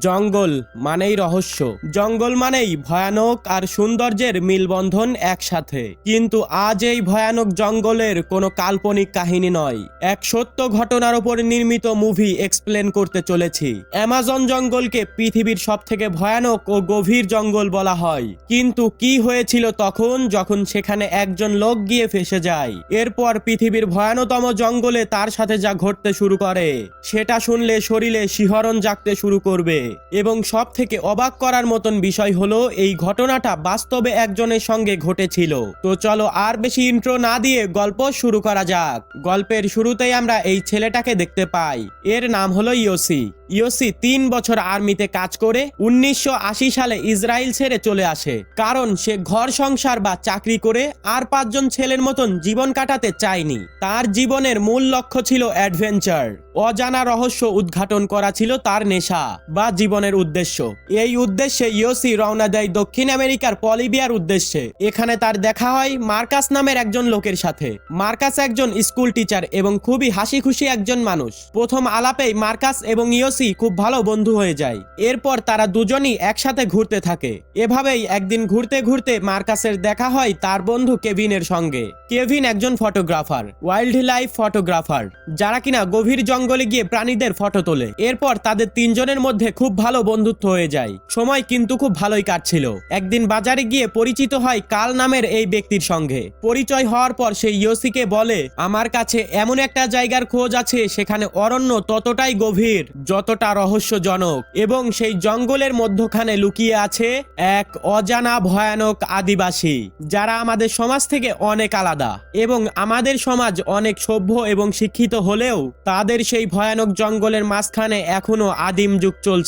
জঙ্গল মানেই রহস্য। জঙ্গল মানেই ভয়ানক আর সৌন্দর্যের মিলবন্ধন একসাথে। কিন্তু আজ এই ভয়ানক জঙ্গলের কোনো কাল্পনিক কাহিনী নয়। এক সত্য ঘটনার ওপর নির্মিত মুভি এক্সপ্লেন করতে চলেছি। অ্যামাজন জঙ্গলকে পৃথিবীর সব থেকে ভয়ানক ও গভীর জঙ্গল বলা হয়। কিন্তু কি হয়েছিল তখন যখন সেখানে একজন লোক গিয়ে ফেসে যায়? এরপর পৃথিবীর ভয়ানতম জঙ্গলে তার সাথে যা ঘটতে শুরু করে, সেটা শুনলে শরীরে শিহরণ জাগতে শুরু করবে। এবং সব থেকে অবাক করার মতন বিষয় হলো, এই ঘটনাটা বাস্তবে একজনের সঙ্গে ঘটেছিল। তো চলো আর বেশি ইন্ট্রো না দিয়ে গল্প শুরু করা যাক। গল্পের শুরুতেই আমরা এই ছেলেটাকে দেখতে পাই। এর নাম হলো ইয়োসি। ইয়োসি তিন বছর আর্মিতে কাজ করে উনিশশো আশি সালে ইসরায়েল ছেড়ে চলে আসে। কারণ সে ঘর সংসার বা চাকরি করে আর পাঁচজন ছেলের মতন জীবন কাটাতে চায়নি। তার জীবনের মূল লক্ষ্য ছিল অ্যাডভেঞ্চার। অজানা রহস্য উদ্ঘাটন করা ছিল তার নেশা বা জীবনের উদ্দেশ্য। এই উদ্দেশ্যে ইয়োসি রওনা দেয় দক্ষিণ আমেরিকার পলিবিয়ার উদ্দেশ্যে। এখানে তার দেখা হয় মার্কাস নামের একজন লোকের সাথে। মার্কাস একজন স্কুল টিচার এবং খুবই হাসি খুশি একজন মানুষ। প্রথম আলাপেই মার্কাস এবং ইয়োসি খুব ভালো বন্ধু হয়ে যায়। এরপর তারা দুজনই একসাথে ঘুরতে থাকে। এভাবেই একদিন ঘুরতে ঘুরতে মার্কাসের দেখা হয় তার বন্ধু কেভিনের সঙ্গে। কেভিন একজন ফটোগ্রাফার ওয়াইল্ড লাইফ ফটোগ্রাফার, যারা কিনা গভীর জঙ্গলে গিয়ে প্রাণীদের ফটো তোলে। এরপর তাদের তিনজনের মধ্যে খুব ভালো বন্ধুত্ব হয়ে যায়। সময় কিন্তু খুব ভালোই কাটছিল। একদিন বাজারে গিয়ে পরিচিত হয় কাল নামের এই ব্যক্তির সঙ্গে। পরিচয় হওয়ার পর সেই ইয়োসিকে বলে, আমার কাছে এমন একটা জায়গার খোঁজ আছে, সেখানে অরণ্য ততটাই গভীর, যতটা রহস্যজনক এবং সেই জঙ্গলের মধ্যখানে লুকিয়ে আছে এক অজানা ভয়ানক আদিবাসী, যারা আমাদের সমাজ থেকে অনেক আলাদা এবং আমাদের সমাজ অনেক সভ্য এবং শিক্ষিত হলেও তাদের সেই ভয়ানক জঙ্গলের মাঝখানে এখনও আদিম যুগ চলছে।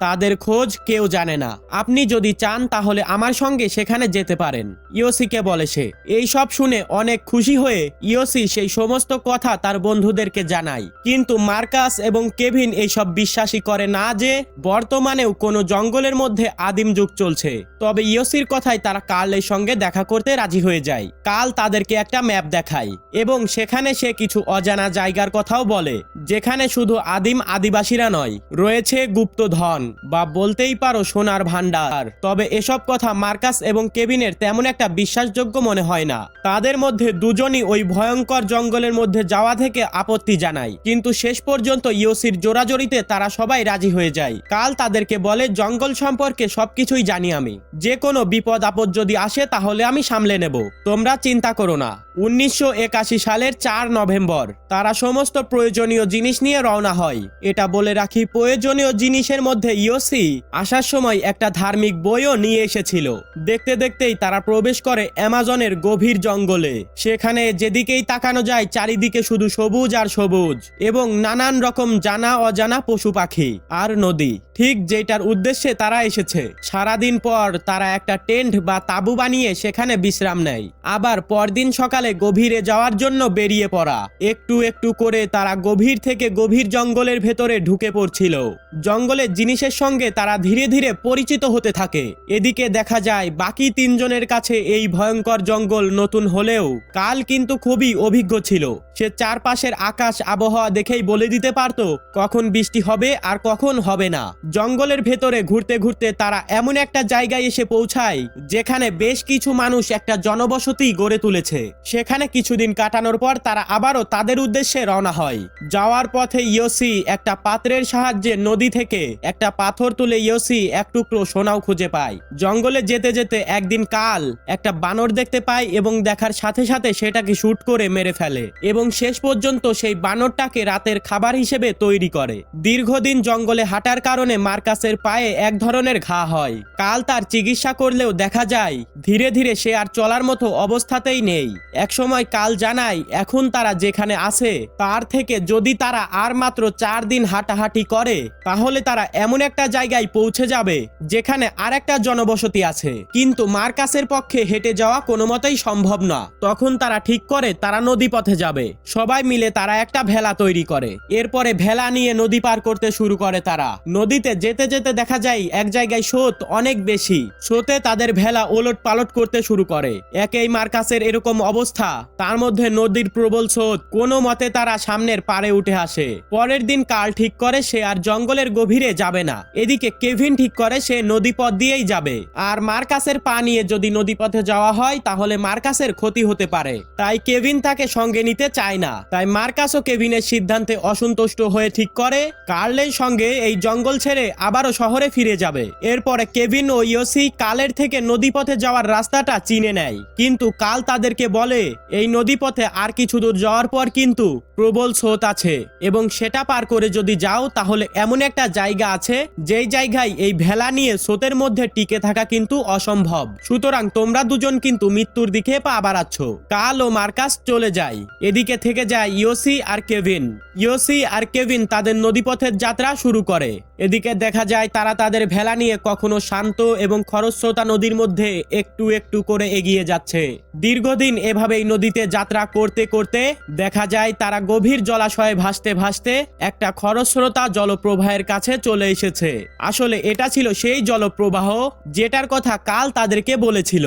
তাদের খোঁজ কেউ জানে না। আপনি যদি চান তাহলে আমার সঙ্গে সেখানে যেতে পারেন। ইয়োসিকে বলে সে। এই সব শুনে অনেক খুশি হয়ে ইয়োসি সেই সমস্ত কথা তার বন্ধুদেরকে জানায়। কিন্তু মার্কাস এবং কেভিন এইসব বিশ্বাসী করে না যে, বর্তমানেও কোনো জঙ্গলের মধ্যে আদিম যুগ চলছে। তবে ইয়োসির কথায় তারা কার্লের সঙ্গে দেখা করতে রাজি হয়ে যায়। কাল তাদেরকে একটা ম্যাপ দেখায় এবং সেখানে সে কিছু অজানা জায়গার কথাও বলে, যেখানে শুধু আদিম আদিবাসীরা নয়, রয়েছে গুপ্তধন বা বলতেই পারো সোনার ভান্ডার তবে এসব কথা মার্কাস এবং কেবিনের তেমন একটা বিশ্বাসযোগ্য মনে হয় না। তাদের মধ্যে দুজনই ওই ভয়ঙ্কর জঙ্গলের মধ্যে যাওয়া থেকে আপত্তি জানায়। কিন্তু শেষ পর্যন্ত ইয়োসির জোরাজোরিতে তারা সবাই রাজি হয়ে যায়। কাল তাদেরকে বলে, জঙ্গল সম্পর্কে সবকিছুই জানি আমি। যে কোনো বিপদ আপদ যদি আসে তাহলে আমি সামলে নেব। তোমরা চিন্তা করো না। উনিশশো একাশি সালের চার নভেম্বর। তারা সমস্ত প্রয়োজনীয় জিনিস নিয়ে রওনা হয়। এটা বলে রাখি প্রয়োজনীয় জিনিসের মধ্যে ইয়োসি আসার সময় একটা ধার্মিক বইও নিয়ে এসেছিল। দেখতে দেখতেই তারা প্রবেশ করে অ্যামাজনের গভীর জঙ্গলে। সেখানে যেদিকেই তাকানো যায়, চারিদিকে শুধু সবুজ আর সবুজ এবং নানান রকম জানা অজানা পশু পাখি আর নদী। ঠিক যেটার উদ্দেশ্যে তারা এসেছে। সারাদিন পর তারা একটা টেন্ট বা তাঁবু বানিয়ে সেখানে বিশ্রাম নেয়। আবার পরদিন সকালে গভীরে যাওয়ার জন্য বেরিয়ে পড়া। একটু একটু করে তারা গভীর থেকে গভীর জঙ্গলের ভেতরে ঢুকে পড়ছিল। জঙ্গলের জিনিসের সঙ্গে তারা ধীরে ধীরে পরিচিত হতে থাকে। এদিকে দেখা যায়, বাকি তিনজনের কাছে এই ভয়ঙ্কর জঙ্গল নতুন হলেও কাল কিন্তু খুবই অভিজ্ঞ ছিল। সে চারপাশের আকাশ আবহাওয়া দেখেই বলে দিতে পারতো, কখন বৃষ্টি হবে আর কখন হবে না। জঙ্গলের ভেতরে ঘুরতে ঘুরতে তারা এমন একটা জায়গায় এসে পৌঁছায়, যেখানে বেশ কিছু মানুষ একটা জনবসতি গড়ে তুলেছে। সেখানে কিছুদিন কাটানোর পর তারা আবারও তাদের উদ্দেশ্যে রওনা হয়। যাওয়ার পথে ইয়োসি একটা পাত্রের সাহায্যে নদী থেকে একটা পাথর তুলে ইয়োসি এক টুকরো সোনাও খুঁজে পায়। জঙ্গলে যেতে যেতে একদিন কাল একটা বানর দেখতে পায় এবং দেখার সাথে সাথে সেটাকে শ্যুট করে মেরে ফেলে এবং শেষ পর্যন্ত সেই বানরটাকে রাতের খাবার হিসেবে তৈরি করে। দীর্ঘদিন জঙ্গলে হাঁটার কারণে মার্কাসের পায়ে এক ধরনের ঘা হয়। কাল তার চিকিৎসা করলেও দেখা যায়, ধীরে ধীরে সে আর চলার মতো অবস্থাতেই নেই। একসময় কাল জানায় এখন তারা যেখানে আছে, তার থেকে যদি তারা আর মাত্র চার দিন হাঁটাহাঁটি করে, তাহলে তারা এমন একটা জায়গায় পৌঁছে যাবে, যেখানে আর একটা জনবসতি আছে। কিন্তু মার্কাসের পক্ষে হেঁটে যাওয়া কোনো মতেই সম্ভব না। তখন তারা ঠিক করে তারা নদী পথে যাবে। সবাই মিলে তারা একটা ভেলা তৈরি করে। এরপরে ভেলা নিয়ে নদী পার করতে শুরু করে তারা। নদীতে যেতে যেতে দেখা যায়, এক জায়গায় স্রোত অনেক বেশি। স্রোতে তাদের ভেলা ওলট পালট করতে শুরু করে। একেই মার্কাসের এরকম অবস্থা অবস্থা। তার মধ্যে নদীর প্রবল স্রোত। কোনো মতে তারা সামনের পারে উঠে আসে। পরের দিন কাল ঠিক করে সে আর জঙ্গলের গভীরে যাবে না। এদিকে কেভিন ঠিক করে সে নদীপথ দিয়েই যাবে। আর মার্কাসের পা নিয়ে যদি নদীপথে যাওয়া হয়, তাহলে মার্কাসের ক্ষতি হতে পারে। তাই কেভিন তাকে সঙ্গে নিতে চায় না। তাই মার্কাসও কেভিনের সিদ্ধান্তে অসন্তুষ্ট হয়ে ঠিক করে, কার্লের সঙ্গে এই জঙ্গল ছেড়ে আবারও শহরে ফিরে যাবে। এরপরে কেভিন ও ইয়োসি কালের থেকে নদীপথে যাওয়ার রাস্তাটা চিনে নেয়। কিন্তু কাল তাদেরকে বলে এই নদীপথে আর কিছু দূর যাওয়ার পর কিন্তু প্রবল স্রোত আছে এবং সেটা পার করে যদি যাও তাহলে এমন একটা জায়গা আছে যেই জায়গায় এই ভেলা নিয়ে স্রোতের মধ্যে টিকে থাকা কিন্তু অসম্ভব। সুতরাং তোমরা দুজন কিন্তু মৃত্যুর দিকে পা বাড়াচ্ছ। কাল ও মার্কাস চলে যায় এদিকে থেকে যায় ইয়োসি আর কেভিন। ইয়োসি আর কেভিন তাদের নদীপথের যাত্রা শুরু করে। এদিকে দেখা যায় তারা তাদের ভেলা নিয়ে কখনো শান্ত এবং খরস্রোতা নদীর মধ্যে একটু একটু করে এগিয়ে যাচ্ছে। দীর্ঘদিন এভাবেই নদীতে যাত্রা করতে করতে দেখা যায় তারা গভীর জলাশয়ে ভাসতে ভাসতে একটা খরস্রোতা জলপ্রবাহের কাছে চলে এসেছে। আসলে এটা ছিল সেই জলপ্রবাহ যেটার কথা কাল তাদেরকে বলেছিল।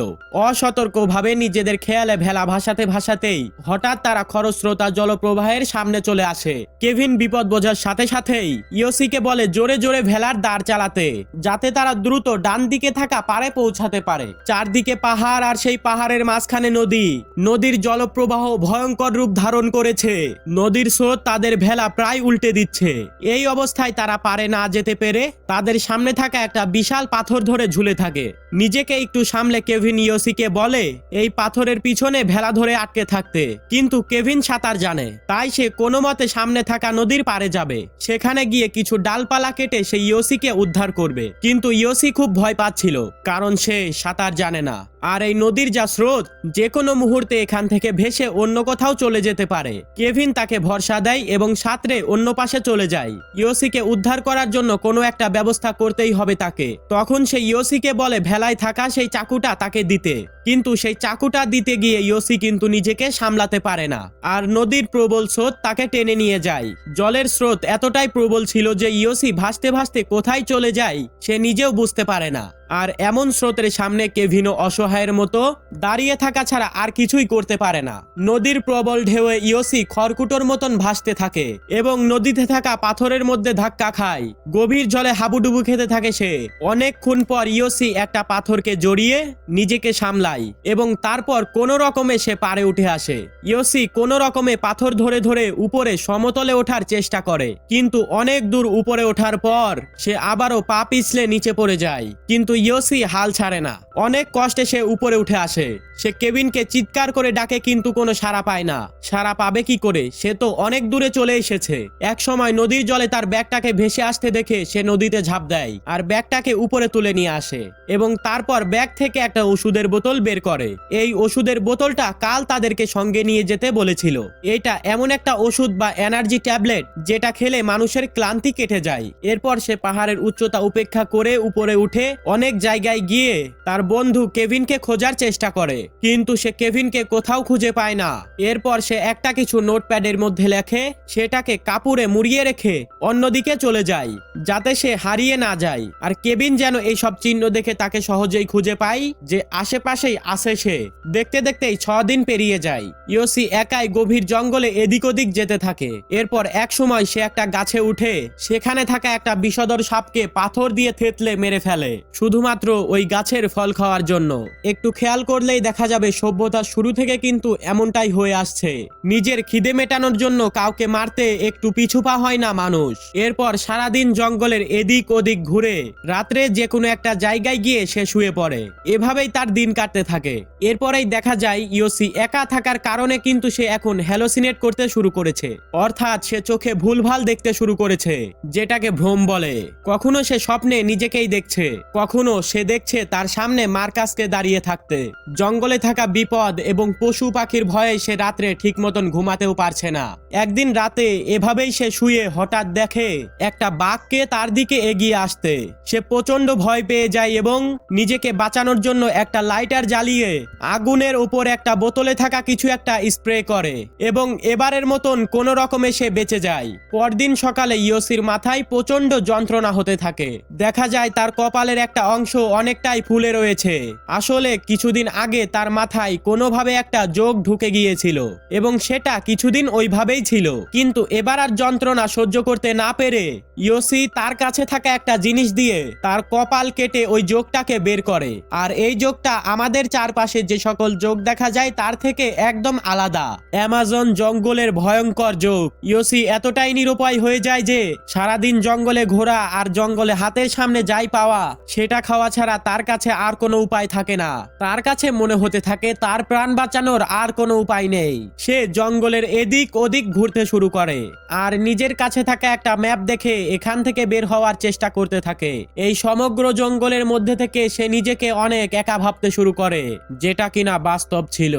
অসতর্কভাবে নিজেদের খেয়ালে ভেলা ভাসাতে ভাসাতেই হঠাৎ তারা খরস্রোতা জলপ্রবাহের সামনে চলে আসে। কেভিন বিপদ বোঝার সাথে সাথেই ইয়োসিকে বলে, জোরে জোরে ভেলার দাঁড় চালাতে, যাতে তারা দ্রুত ডান দিকে থাকা পারে পৌঁছাতে পারে। চারদিকে পাহাড় আর সেই পাহাড়ের মাঝখানে নদী নদীর জলপ্রবাহ ভয়ঙ্কর রূপ ধারণ করেছে। নদীর স্রোত তাদের ভেলা প্রায় উল্টে দিচ্ছে। এই অবস্থায় তারা পারে না যেতে পেরে তাদের সামনে থাকা একটা বিশাল পাথর ধরে ঝুলে থাকে। নিজেকে একটু সামলে কেভিন ইয়োসিকে বলে, এই পাথরের পিছনে ভেলা ধরে আটকে থাকতে। কিন্তু কেভিন সাঁতার জানে, তাই সে কোনো মতে সামনে থাকা নদীর পারে যাবে। সেখানে গিয়ে কিছু ডালপালা কেটে সে ইয়োসিকে উদ্ধার করবে। কিন্তু ইয়োসি খুব ভয় পাচ্ছিল, কারণ সে সাঁতার জানে না। আর এই নদীর যা স্রোত যে কোনো মুহূর্তে এখান থেকে ভেসে অন্য কোথাও চলে যেতে পারে। কেভিন তাকে ভরসা দেয় এবং সাঁতরে অন্য পাশে চলে যায়। ইয়োসিকে উদ্ধার করার জন্য কোনো একটা ব্যবস্থা করতেই হবে তাকে। তখন সে ইয়োসিকে বলে ভেলায় থাকা সেই চাকুটা তাকে দিতে। কিন্তু সেই চাকুটা দিতে গিয়ে ইয়োসি কিন্তু নিজেকে সামলাতে পারে না। আর নদীর প্রবল স্রোত তাকে টেনে নিয়ে যায়। জলের স্রোত এতটাই প্রবল ছিল যে ইয়োসি ভাসতে ভাসতে কোথায় চলে যায়, সে নিজেও বুঝতে পারে না। আর এমন স্রোতের সামনে কেভিনো অসহায়ের মতো দাঁড়িয়ে থাকা ছাড়া আর কিছুই করতে পারে না। নদীর প্রবল ঢেউয়ে ইয়োসি খড়কুটোর মতন ভাসতে থাকে এবং নদীতে থাকা পাথরের মধ্যে ধাক্কা খায়। গভীর জলে হাবুডুবু খেতে থাকে সে। অনেকক্ষণ পর ইয়োসি একটা পাথরকে জড়িয়ে নিজেকে সামলায়। এবং তারপর কোনো রকমে সে পারে উঠে আসে। ইয়োসি কোনো রকমে পাথর ধরে ধরে উপরে সমতলে ওঠার চেষ্টা করে। কিন্তু অনেক দূর উপরে ওঠার পর সে আবারও পা পিছলে নিচে পড়ে যায়। কিন্তু ইয়োসি হাল ছাড়ে না। অনেক কষ্টে সে উপরে উঠে আসে। সে কেবিনকে চিৎকার করে ডাকে কিন্তু কোনো সাড়া পায় না। সাড়া পাবে কি করে? সে তো অনেক দূরে চলে এসেছে। এক সময় নদীর জলে তার ব্যাগটাকে ভেসে আসতে দেখে সে নদীতে ঝাঁপ দেয় আর ব্যাগটাকে উপরে তুলে নিয়ে আসে এবং তারপর ব্যাগ থেকে একটা ওষুধের বোতল বের করে। এই ওষুধের বোতলটা কাল তাদেরকে সঙ্গে নিয়ে যেতে বলেছিল। এটা এমন একটা ওষুধ বা এনার্জি ট্যাবলেট যেটা খেলে মানুষের ক্লান্তি কেটে যায়। এরপর সে পাহাড়ের উচ্চতা উপেক্ষা করে উপরে উঠে অনেক জায়গায় গিয়ে তার বন্ধু কেভিনকে খোঁজার চেষ্টা করে। কিন্তু সে কেভিনকে কোথাও খুঁজে পায় না। এরপর সে একটা কিছু নোটপ্যাডের মধ্যে লেখে, সেটাকে কাপুরে মুড়িয়ে রেখে অন্যদিকে চলে যায়, যাতে সে হারিয়ে না যায়। আর কেভিন যেন এই সব চিহ্ন দেখে তাকে সহজেই খুঁজে পায় যে আশেপাশেই আসে সে। দেখতে দেখতেই ছ দিন পেরিয়ে যায়। ইয়োসি একাই গভীর জঙ্গলে এদিক ওদিক যেতে থাকে। এরপর এক সময় সে একটা গাছে উঠে, সেখানে থাকা একটা বিষধর সাপকে পাথর দিয়ে থেতলে মেরে ফেলে। শুধুমাত্র ওই গাছের ফল খাওয়ার জন্য। একটু খেয়াল করলেই দেখা যাবে সভ্যতার শুরু থেকে কিন্তু এমনটাই হয়ে আসছে। নিজের খিদে মেটানোর জন্য কাউকে মারতে একটু পিছু পা হয় না মানুষ। এরপর সারাদিন জঙ্গলের এদিক ওদিক ঘুরে রাত্রে যে কোনো একটা জায়গায় গিয়ে সে শুয়ে পড়ে। এভাবেই তার দিন কাটতে থাকে। এরপরেই দেখা যায় ইয়োসি একা থাকার কারণে কিন্তু সে এখন হ্যালোসিনেট করতে শুরু করেছে। অর্থাৎ সে চোখে ভুলভাল দেখতে শুরু করেছে, যেটাকে ভ্রম বলে। কখনো সে স্বপ্নে নিজেকেই দেখছে, কখনো সে দেখছে তার সামনে মার্কাসকে দাঁড়িয়ে থাকতে। জঙ্গলে থাকা বিপদ এবং পশু পাখির ভয়ে সে রাত্রে ঠিক মতন ঘুমাতেও পারছে না। একদিন রাতে এভাবেই সে শুয়ে হঠাৎ দেখে একটা বাঘকে তার দিকে এগিয়ে আসতে। সে প্রচণ্ড ভয় পেয়ে যায় এবং নিজেকে বাঁচানোর জন্য একটা লাইটার জ্বালিয়ে আগুনের উপর একটা বোতলে থাকা কিছু একটা স্প্রে করে এবং এবারের মতন কোন রকমে সে বেঁচে যায়। পরদিন সকালে ইয়োসির মাথায় প্রচণ্ড যন্ত্রণা হতে থাকে। দেখা যায় তার কপালের একটা অংশ অনেকটাই ফুলে রয়েছে। আসলে কিছুদিন আগে তার মাথায় কোনোভাবে একটা যোগ ঢুকে গিয়েছিল এবং সেটা কিছুদিন ওইভাবেই ছিল। কিন্তু এবার আর যন্ত্রণা সহ্য করতে না পেরে ইয়োসি তার কাছে থাকা একটা জিনিস দিয়ে তার কপাল কেটে ওই যোগটাকে বের করে। আর এই যোগটা আমাদের চারপাশে যে সকল যোগ দেখা যায় তার থেকে একদম আলাদা। অ্যামাজন জঙ্গলের ভয়ঙ্কর যোগ। ইয়োসি এতটাই নিরুপায় হয়ে যায় যে সারাদিন জঙ্গলে ঘোরা আর জঙ্গলে হাতের সামনে যাই পাওয়া, সেটা খাওয়া ছাড়া তার কাছে আর কোনো উপায় থাকে না। তার কাছে মনে হতে থাকে, তার প্রাণ বাঁচানোর আর কোনো উপায় নেই। সে জঙ্গলের এদিক ওদিক ঘুরতে শুরু করে আর নিজের কাছে থাকা একটা ম্যাপ দেখে এখান থেকে বের হওয়ার চেষ্টা করতে থাকে। এই সমগ্র জঙ্গলের মধ্যে থেকে সে নিজেকে অনেক একা ভাবতে শুরু করে, যেটা কিনা বাস্তব ছিল।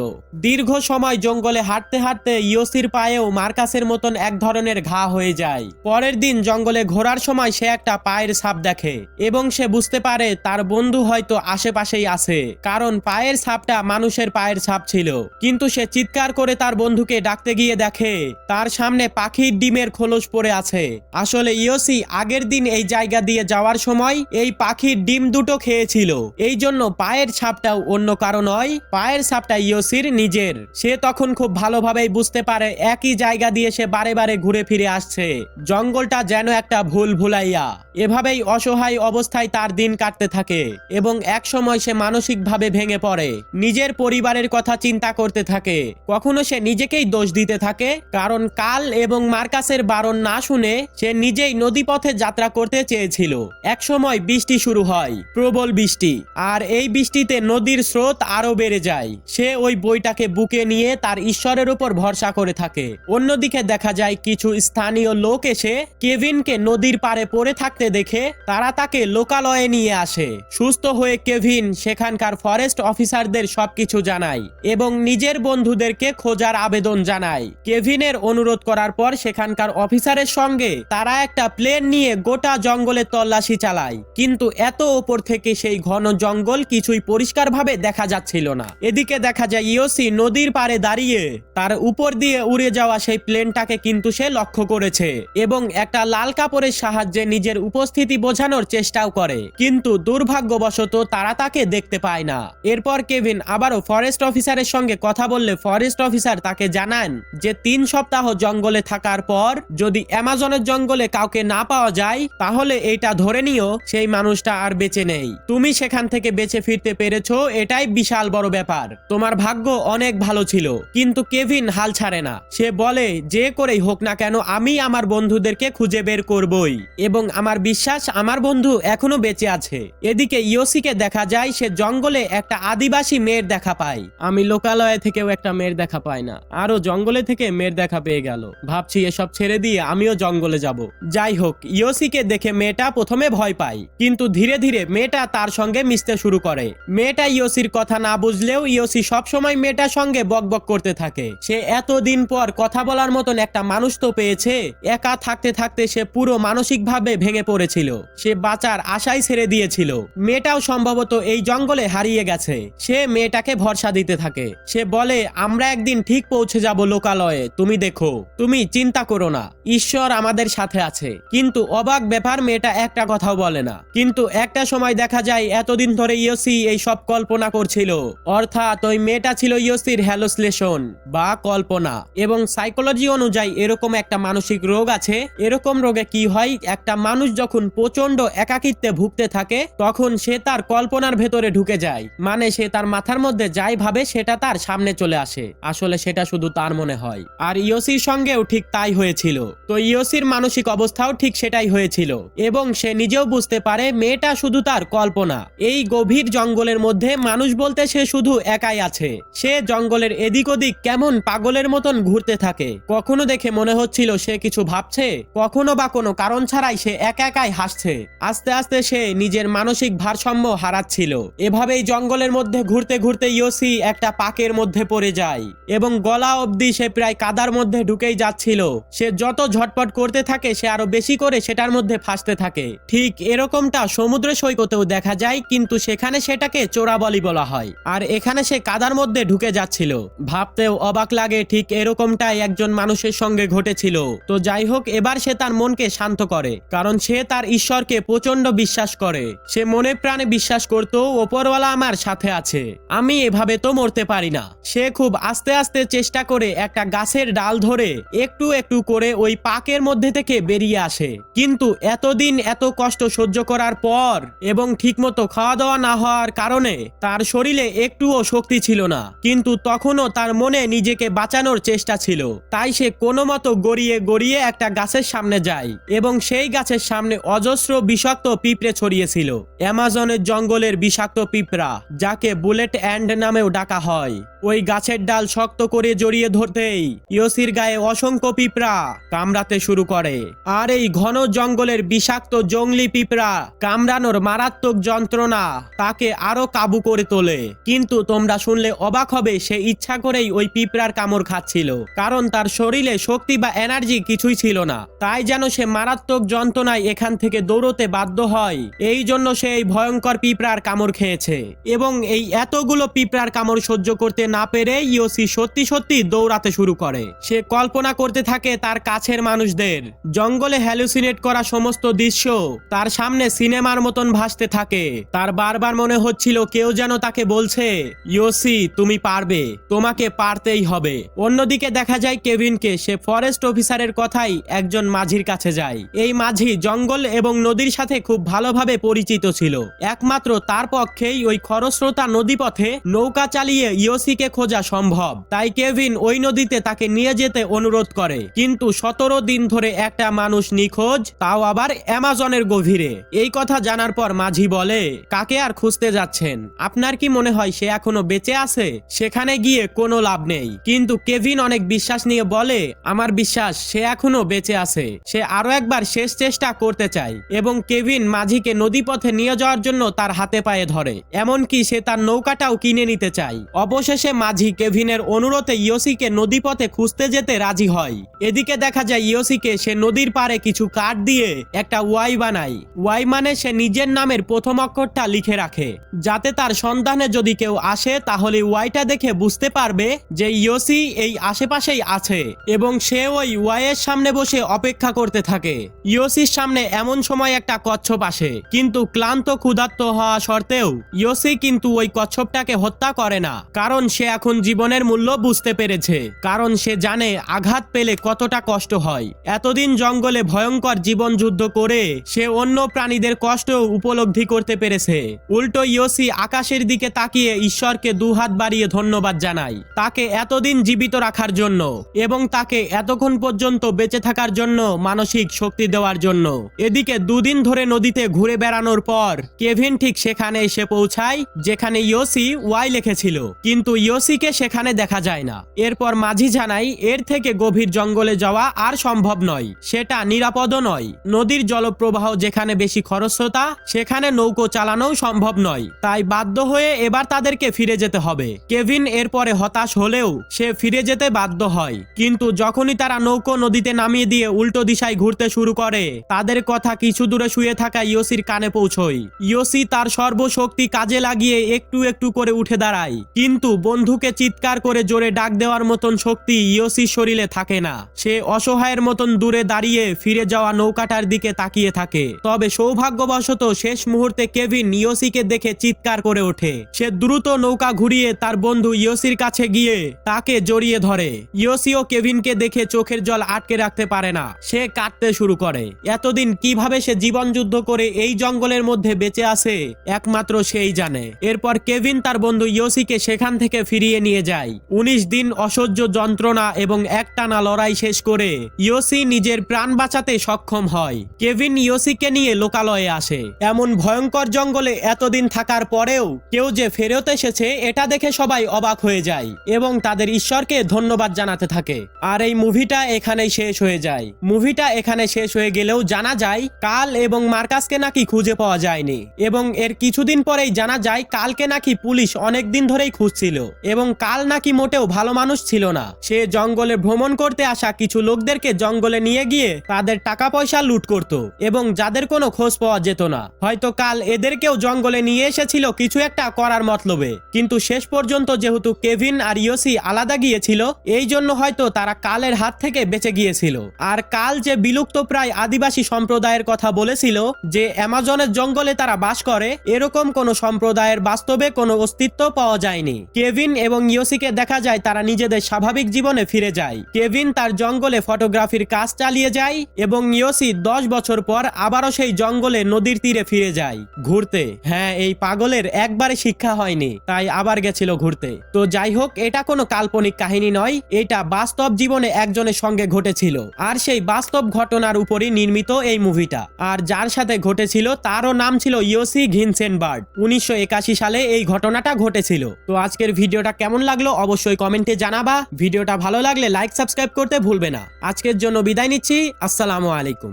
দীর্ঘ সময় জঙ্গলে হাঁটতে হাঁটতে ইয়োসির পায়েও মার্কাসের মতন এক ধরনের ঘা হয়ে যায়। পরের দিন জঙ্গলে ঘোরার সময় সে একটা পায়ের ছাপ দেখে এবং সে বুঝতে পারে তার বন্ধু হয়তো আশেপাশেই আছে, কারণ পায়ের ছাপটা মানুষের পায়ের ছাপ ছিল। কিন্তু সে চিৎকার করে তার বন্ধুকে ডাকতে গিয়ে দেখে, তার সামনে পাখির ডিমের খোলস পড়ে আছে। আসলে ইয়োসি আগের দিন এই জায়গা দিয়ে যাওয়ার সময় এই পাখির ডিম দুটো খেয়েছিল। এই জন্য পায়ের ছাপটাও অন্য কারও নয়, পায়ের ছাপটা ইয়োসির নিজের। সে তখন খুব ভালোভাবেই বুঝতে পারে একই জায়গা দিয়ে সে বারে বারে ঘুরে ফিরে আসছে। জঙ্গলটা যেন একটা ভুল ভুলাইয়া। এভাবেই অসহায় অবস্থায় তার দিন কাটতে থাকে এবং এক সময় সে মানসিকভাবে ভেঙে পড়ে। নিজের পরিবারের কথা চিন্তা করতে থাকে। কখনো সে নিজেকেই দোষ দিতে থাকে, কারণ কাল এবং মার্কাসের বারণ না শুনে সে নিজেই নদীপথে যাত্রা করতে চেয়েছিল। এক সময় বৃষ্টি শুরু হয়, প্রবল বৃষ্টি, আর এই বৃষ্টিতে নদীর স্রোত আরও বেড়ে যায়। সে ওই বইটাকে বুকে নিয়ে তার ঈশ্বরের উপর ভরসা করে থাকে। অন্যদিকে দেখা যায় কিছু স্থানীয় লোক এসে কেভিনকে নদীর পাড়ে পড়ে থাকতে দেখে তারা তাকে লোকালয়ে নিয়ে আসে। সুস্থ হয়ে কেভিন সেখানকার ফরেস্ট অফিসারদের সবকিছু জানায় এবং নিজের বন্ধুদেরকে খোঁজার আবেদন জানায় কেভিনের অনুরোধ করার পর সেখানকার অফিসারের সঙ্গে তারা একটা প্লেন নিয়ে গোটা জঙ্গলে তল্লাশি চালায়। কিন্তু এত ওপর থেকে সেই ঘন জঙ্গল কিছুই পরিষ্কারভাবে দেখা যাচ্ছিল না। এদিকে দেখা যায় ইয়োসি নদীর পাড়ে দাঁড়িয়ে তার উপর দিয়ে উড়ে যাওয়া সেই প্লেনটাকে কিন্তু সে লক্ষ্য করেছে এবং একটা লাল কাপড়ের সাহায্যে নিজের উপস্থিতি বোঝানোর চেষ্টাও করে। কিন্তু দুর্ভাগ্যবশত তারা তাকে দেখতে পায় না। এরপর কেভিন আবারও ফরেস্ট অফিসারের সঙ্গে কথা বললে ফরেস্ট অফিসার তাকে জানান যে তিন সপ্তাহ জঙ্গলে থাকার পর যদি অ্যামাজনের জঙ্গলে কাউকে না পাওয়া যায়, তাহলে এটা ধরে নিও সেই মানুষটা আর বেঁচে নেই। তুমি সেখান থেকে বেঁচে ফিরতে পেরেছ, এটাই বিশাল বড় ব্যাপার। তোমার ভাগ্য অনেক ভালো ছিল, কিন্তু কেভিন হাল ছাড়ে না। সে বলে, যে করেই হোক না কেন, আমি আমার বন্ধুদেরকে খুঁজে বের করবই, এবং আমার বিশ্বাস আমার বন্ধু এখনও বেঁচে আছে। এদিকে ইয়োসিকে দেখা যায়, সে জঙ্গলে একটা আদিবাসী মেয়ের দেখা পায় আমি লোকালয়ে থেকেও একটা মেয়ের দেখা পাই না। আরও জঙ্গলে থেকে মেয়ের দেখা পেয়ে গেল। ভাবছি এসব ছেড়ে দিয়ে আমিও জঙ্গলে যাব। যাই হোক, ইয়োসিকে দেখে মেয়েটা প্রথমে ভয় পায়। কিন্তু ধীরে ধীরে মেয়েটা তার সঙ্গে মিশতে শুরু করে। মেয়েটা ইয়োসির কথা না বুঝলেও ইয়োসি সবসময় মেয়েটার সঙ্গে বকবক করতে থাকে। সে এতদিন পর কথা বলার মতন একটা মানুষ তো পেয়েছে। একা থাকতে থাকতে সে পুরো মানসিকভাবে ভেঙে পড়েছিল। সে বাঁচার আশাই ছেড়ে দিয়েছিল। মেয়েটাও সম্ভবত এই জঙ্গলে হারিয়ে গেছে। সে মেয়েটাকে ভরসা দিতে থাকে। সে বলে, আমরা একদিন ঠিক পৌঁছে যাব লোকালয়ে। তুমি দেখো। তুমি চিন্তা করো না। ঈশ্বর আমাদের সাথে আছে। কিন্তু অবাক ব্যাপার, মেয়েটা একটা কথাও বলে না। কিন্তু একটা সময় দেখা যায়, এতদিন ধরে ইয়োসি এই সব কল্পনা করছিল। অর্থাৎ ওই মেয়েটা ছিল ইয়োসির হ্যালোসলেশন বা কল্পনা। এবং সাইকোলজি অনুযায়ী এরকম একটা মানসিক রোগ আছে। এরকম রোগে কি হয়? একটা মানুষ যখন প্রচণ্ড একাকিত্বে ভুগতে থাকে, তখন সে তার কল্পনার ভেতরে ঢুকে যায়। মানে সে তার মাথার মধ্যে যাই ভাবে সেটা তার সামনে চলে আসে। আসলে সেটা শুধু তার মনে হয়। আর ইয়োসির সঙ্গেও ঠিক তাই হয়েছিল। তো ইয়োসির মানসিক অবস্থাও ঠিক সেটাই হয়েছিল। এবং সে নিজেও বুঝতে পারে মেয়েটা শুধু তার কল্পনা। এই গভীর জঙ্গলের মধ্যে মানুষ বলতে সে শুধু একাই আছে। সে জঙ্গলের এদিক ওদিক কেমন পাগলের মতন ঘুরতে থাকে। কখনো দেখে মনে হচ্ছিল সে কিছু ভাবছে, কখনো বা কোনো কারণ ছাড়াই সে একা একাই হাসছে। আস্তে আস্তে সে নিজের মানসিক ভারসাম্য হারাচ্ছিল। এভাবেই জঙ্গলের মধ্যে ঘুরতে ঘুরতে ঘুরতে ইয়োসি একটা পাকের মধ্যে পড়ে যায় এবং গলা অবধি সে প্রায় কাদার মধ্যে ঢুকেই যাচ্ছিল। সে যত ঝটপট করতে থাকে, সে আরও বেশি করে সেটার মধ্যে ফাঁসতে থাকে। ঠিক এরকমটা সমুদ্র সৈকতেও দেখা যায়, কিন্তু সেখানে সেটাকে চোরা চোরাবলি বলা হয়। আর এখানে সে কাদার মধ্যে ঢুকে যাচ্ছিল। ভাবতেও অবাক লাগে, ঠিক এরকমটাই একজন মানুষের সঙ্গে ঘটেছিল। তো যাই হোক, এবার সে তার মনকে শান্ত করে, কারণ সে তার ঈশ্বরকে প্রচণ্ড বিশ্বাস করে। সে মনে প্রাণে বিশ্বাস করত, ওপরওয়ালা আমার সাথে আছে। আমি এভাবে তো মরতে পারি না। সে খুব আস্তে আস্তে চেষ্টা করে একটা গাছের ডাল ধরে একটু একটু করে ওই পাকের মধ্যে থেকে বেরিয়ে আসে। কিন্তু এতদিন এত কষ্ট সহ্য করার পর এবং ঠিকমতো খাওয়া দাওয়া না হওয়ার কারণে তার শরীরে একটুও শক্তি ছিল না। কিন্তু তখনও তার মনে নিজেকে বাঁচানোর চেষ্টা ছিল। তাই সে কোনো মতো গড়িয়ে গড়িয়ে একটা গাছের সামনে যায় এবং সেই গাছের সামনে অজস্র বিষাক্ত পিঁপড়ে ছড়িয়েছিল অ্যামাজনের জঙ্গলের বিষাক্ত পিঁপড়া, যাকে বুলেট অ্যান্ড নামেও ডাকা হয়। ওই গাছের ডাল শক্ত করে জড়িয়ে ধরতেই ইয়সির গায়ে অসংখ্য পিঁপড়া কামড়াতে শুরু করে। আর এই ঘন জঙ্গলের বিষাক্ত জঙ্গলি পিঁপড়া কামড়ানোর মারাত্মক যন্ত্রণা তাকে আরও কাবু করে তোলে। কিন্তু তোমরা শুনলে অবাক হবে সে ইচ্ছা করেই ওই পিঁপড়ার কামড় খাচ্ছিল। কারণ তার শরীরে শক্তি বা এনার্জি কিছুই ছিল না। তাই যেন সে মারাত্মক যন্ত্রণায় এখান থেকে দৌড়তে বাধ্য হয়। এই জন্য সে এই ভয়ঙ্কর পিঁপড়ার কামড় খেয়েছে। এবং এই এতগুলো পিঁপড়ার কামড় সহ্য করতে না পেরে ইয়োসি সত্যি সত্যি দৌড়াতে শুরু করে। সে কল্পনা করতে থাকে তার কাছের মানুষদের। জঙ্গলে হ্যালুসিনেট করা সমস্ত দৃশ্য তার সামনে সিনেমার মতন ভাসতে থাকে। তার বারবার মনে হচ্ছিল কেউ যেন তাকে বলছে, ইয়োসি, তুমি পারবে, তোমাকে পারতেই হবে। অন্যদিকে দেখা যায় কেভিনকে সে ফরেস্ট অফিসারের কথাই একজন মাঝির কাছে যায়। এই মাঝি জঙ্গল এবং নদীর সাথে খুব ভালোভাবে পরিচিত ছিল। একমাত্র তার পক্ষেই ওই খরস্রোতা নদীপথে নৌকা চালিয়ে ইয়োসিকে খোঁজা সম্ভব। তাই কেভিন ওই নদীতে তাকে নিয়ে যেতে অনুরোধ করে। কিন্তু সতেরো দিন ধরে একটা মানুষ নিখোঁজ, তাও আবার অ্যামাজনের গভীরে। এই কথা জানার পর মাঝি বলে, কাকে আর খুঁজতে যাচ্ছেন? আপনার কি মনে হয় সে এখনও বেঁচে আছে? সেখানে গিয়ে কোনো লাভ নেই। কিন্তু কেভিন অনেক বিশ্বাস নিয়ে বলে, আমার বিশ্বাস, সে এখনও বেঁচে আছে। সে আরও একবার শেষ চেষ্টা করতে চায়। এবং কেভিন মাঝিকে নদীপথে নিয়ে যাওয়ার জন্য তার হাতে পায়ে ধরে। এমনকি সে তার নৌকাটাও কিনে নিতে চায় অবশেষে মাঝি কেভিনের অনুরোধে ইয়োসিকে নদীপথে খুঁজতে যেতে রাজি হয়। এদিকে দেখা যায় ইয়োসিকে সে নদীর পাড়ে কিছু কাঠ দিয়ে একটা ওয়াই বানায়। ওয়াই মানে সে নিজের নামের প্রথম অক্ষরটা লিখে রাখে। যাতে তার সন্ধানে যদি কেউ আসে, তাহলে ওয়াইটা দেখে বুঝতে পারবে যে ইয়োসি এই আশেপাশেই আছে এবং সে ওই ওয়াইয়ের সামনে বসে অপেক্ষা করতে থাকে। ইয়োসির সামনে এমন সময় একটা কচ্ছপ আসে। কিন্তু ক্লান্ত, ক্ষুধার্ত হওয়া সত্ত্বেও ইয়োসি কিন্তু ওই কচ্ছপটাকে হত্যা করে না। কারণ সে এখন জীবনের মূল্য বুঝতে পেরেছে। কারণ সে জানে আঘাত পেলে কতটা কষ্ট হয়। এতদিন জঙ্গলে ভয়ঙ্কর জীবন যুদ্ধ করে সে অন্য প্রাণীদের কষ্ট উপলব্ধি করতে পেরেছে। উল্টো ইয়োসি আকাশের দিকে তাকিয়ে ঈশ্বরকে দুহাত বাড়িয়ে ধন্যবাদ জানায়। তাকে এতদিন জীবিত রাখার জন্য এবং তাকে এতক্ষণ পর্যন্ত বেঁচে থাকার জন্য মানসিক শক্তি দেওয়ার জন্য। এদিকে দুদিন ধরে নদীতে ঘুরে বেড়ানোর পর কেভিন ঠিক সেখানে এসে পৌঁছায়, যেখানে ইয়োসি ওয়াই লিখেছিল, কিন্তু ইয়োসিকে সেখানে দেখা যায় না। এরপর মাঝি জানাই এর থেকে গভীর জঙ্গলে যাওয়া আর সম্ভব নয়, সেটা নিরাপদও নয়। নদীর জলপ্রবাহ যেখানে বেশি খরস্রোতা, সেখানে নৌকো চালানোও সম্ভব নয়। তাই বাধ্য হয়ে এবার তাদেরকে ফিরে যেতে হবে। কেভিন এরপরে হতাশ হলেও সে ফিরে যেতে বাধ্য হয়। কিন্তু যখনই তারা নৌকো নদীতে নামিয়ে দিয়ে উল্টো দিশায় ঘুরতে শুরু করে, তাদের কথা কিছু দূরে শুয়ে থাকা ইয়োসির কানে পৌঁছয়। ইয়োসি তার সর্বশক্তি কাজে লাগিয়ে একটু একটু করে উঠে দাঁড়ায়। কিন্তু বন্ধুকে চিৎকার করে জোরে ডাক দেওয়ার মতন শক্তি ইয়োসির শরীরে থাকে না। সে অসহায়ের মতন দূরে দাঁড়িয়ে ফিরে যাওয়া নৌকাটার দিকে তাকিয়ে থাকে। তবে সৌভাগ্যবশত শেষ মুহূর্তে কেভিন ইয়োসিকে দেখে চিৎকার করে ওঠে। সে দ্রুত নৌকা ঘুরিয়ে তার বন্ধু ইয়োসির কাছে গিয়ে তাকে জড়িয়ে ধরে। ইয়োসিও কেভিনকে দেখে চোখের জল আটকে রাখতে পারে না। সে কাটতে শুরু করে। এতদিন কীভাবে সে জীবন যুদ্ধ করে এই জঙ্গলের মধ্যে বেঁচে আছে একমাত্র সেই জানে। এরপর কেভিন তার বন্ধু ইয়োসিকে সেখান থেকে ফিরিয়ে নিয়ে যায়। উনিশ দিন অসহ্য যন্ত্রণা এবং একটানা লড়াই শেষ করে ইয়োসি নিজের প্রাণ বাঁচাতে সক্ষম হয়। কেভিন ইয়োসিকে নিয়ে লোকালয়ে আসে। এমন ভয়ঙ্কর জঙ্গলে এতদিন থাকার পরেও কেউ যে ফেরত এসেছে, এটা দেখে সবাই অবাক হয়ে যায় এবং তাদের ঈশ্বরকে ধন্যবাদ জানাতে থাকে। আর এই মুভিটা এখানেই শেষ হয়ে যায়। মুভিটা এখানে শেষ হয়ে গেলেও জানা যায়, কাল এবং মার্কাসকে নাকি খুঁজে পাওয়া যায়নি। এবং এর কিছুদিন পরেই জানা যায়, কালকে নাকি পুলিশ অনেক দিন ধরেই খুঁজছিল এবং কাল নাকি মোটেও ভালো মানুষ ছিল না। সে জঙ্গলে ভ্রমণ করতে আসা কিছু লোকদেরকে জঙ্গলে নিয়ে গিয়ে তাদের টাকা পয়সা লুট করত এবং যাদের কোনো খোঁজ পাওয়া যেত না। হয়তো কাল এদেরকেও জঙ্গলে নিয়ে এসেছিল কিছু একটা করার মতলবে। কিন্তু শেষ পর্যন্ত যেহেতু কেভিন আর ইয়োসি আলাদা গিয়েছিল, এই জন্য হয়তো তারা কালের হাত থেকে বেঁচে গিয়েছিল। আর কাল যে বিলুপ্ত প্রায় আদিবাসী সম্প্রদায়ের কথা বলেছিল, যে অ্যামাজনের জঙ্গলে তারা বাস করে, এরকম কোন সম্প্রদায়ের বাস্তবে কোনো অস্তিত্ব পাওয়া যায়নি। কেভিন এবং ইয়োসিকে দেখা যায় তারা নিজেদের স্বাভাবিক জীবনে ফিরে যায়। কেভিন তার জঙ্গলে ফটোগ্রাফির কাজ চালিয়ে যায় এবং ইয়োসি দশ বছর পর আবারও সেই জঙ্গলে নদীর তীরে ফিরে যায়। ঘুরতে। হ্যাঁ এই পাগলের একবারে শিক্ষা হয়নি, তাই আবার গেছিল ঘুরতে। তো যাই হোক, এটা কোনো কাল্পনিক কাহিনী নয়, এটা বাস্তব জীবনে একজনের সঙ্গে ঘটেছিল। আর সেই বাস্তব ঘটনার উপরই নির্মিত এই মুভিটা। আর যার সাথে ঘটেছিল, তারও নাম ছিল ইয়োসি ঘিনসেনবার্ড উনিশশো একাশি সালে এই ঘটনাটা ঘটেছিল। তো আজকের ভিডিওটা কেমন লাগল অবশ্যই কমেন্টে জানাবা। ভিডিওটা ভালো লাগলে লাইক, সাবস্ক্রাইব করতে ভুলবে না। আজকের জন্য বিদায় নিচ্ছি। আসসালামু আলাইকুম।